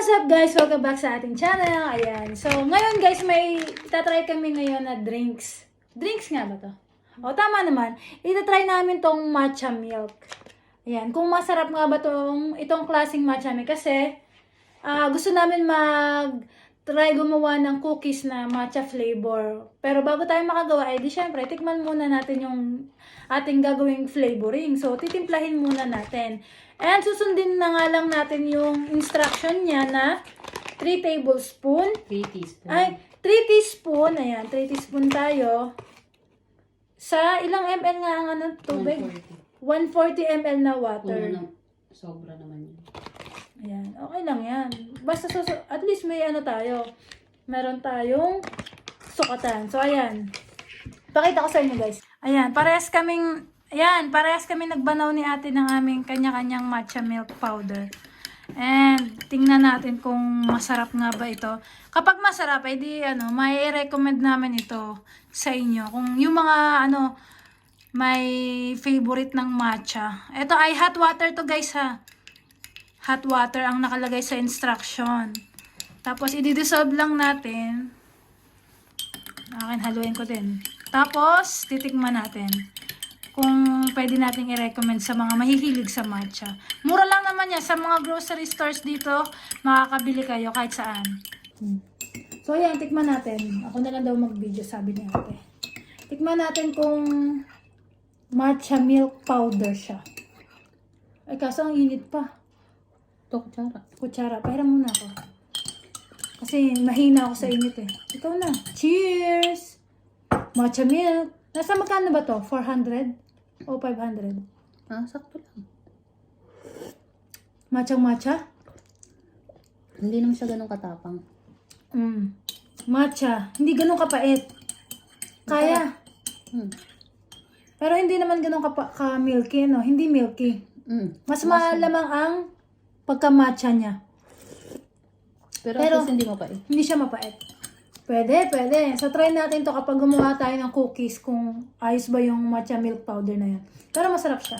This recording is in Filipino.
What's up guys? Welcome back sa ating channel. Ayan. So, ngayon guys, may itatry kami ngayon na drinks. Drinks nga ba to? O, tama naman. Itatry namin tong matcha milk. Ayan. Kung masarap nga ba tong itong klaseng matcha milk. Kasi, ah, gusto namin mag try gumawa ng cookies na matcha flavor. Pero bago tayo makagawa, eh di syempre, tikman muna natin yung ating gagawing flavoring. So, titimplahin muna natin. And susundin na nga lang natin yung instruction niya na 3 tablespoon. 3 teaspoon. Ay, 3 teaspoon. Ayan, 3 teaspoon tayo. Sa ilang ml nga ang ano, tubig? 140 ml na water. Kulang na, sobra naman yun. Ayan, okay lang yan. Basta susu- at least may ano tayo. Meron tayong sukatan. So, ayan. Pakita ko sa inyo, guys. Ayan, parehas kaming, ayan, parehas kami nagbanaw ni ate ng aming kanya-kanyang matcha milk powder. And, tingnan natin kung masarap nga ba ito. Kapag masarap, ay di, ano, may recommend namin ito sa inyo. Kung yung mga, ano, may favorite ng matcha. Ito ay hot water to guys ha hot water ang nakalagay sa instruction. Tapos, i-dissolve lang natin. Akin, haluin ko din. Tapos, titikman natin kung pwede nating i-recommend sa mga mahihilig sa matcha. Mura lang naman yan. Sa mga grocery stores dito, makakabili kayo kahit saan. So, ayan, tikman natin. Ako na lang daw mag-video, sabi ni ate. Tikman natin kung matcha milk powder siya. Ay, kaso ang init pa Ito, kutsara. kutsara. Pahiram muna ako. Kasi mahina ako sa init eh. Ikaw na. Cheers! Matcha milk. Nasa magkano ba to? 400? O 500? Ah, sakto lang. Matchang matcha? Hindi naman siya ganun katapang. Mm. Matcha. Hindi ganun kapait. Kaya. Hmm. Pero hindi naman ganun kapa- ka-milky, no? Hindi milky. Mm. Mas malamang ang pagka-matcha niya. Pero, Pero- at least hindi mo pa eh. Hindi siya mapait. Pwede, pwede. So, try natin to kapag gumawa tayo ng cookies kung ayos ba yung matcha milk powder na yan. Pero masarap siya.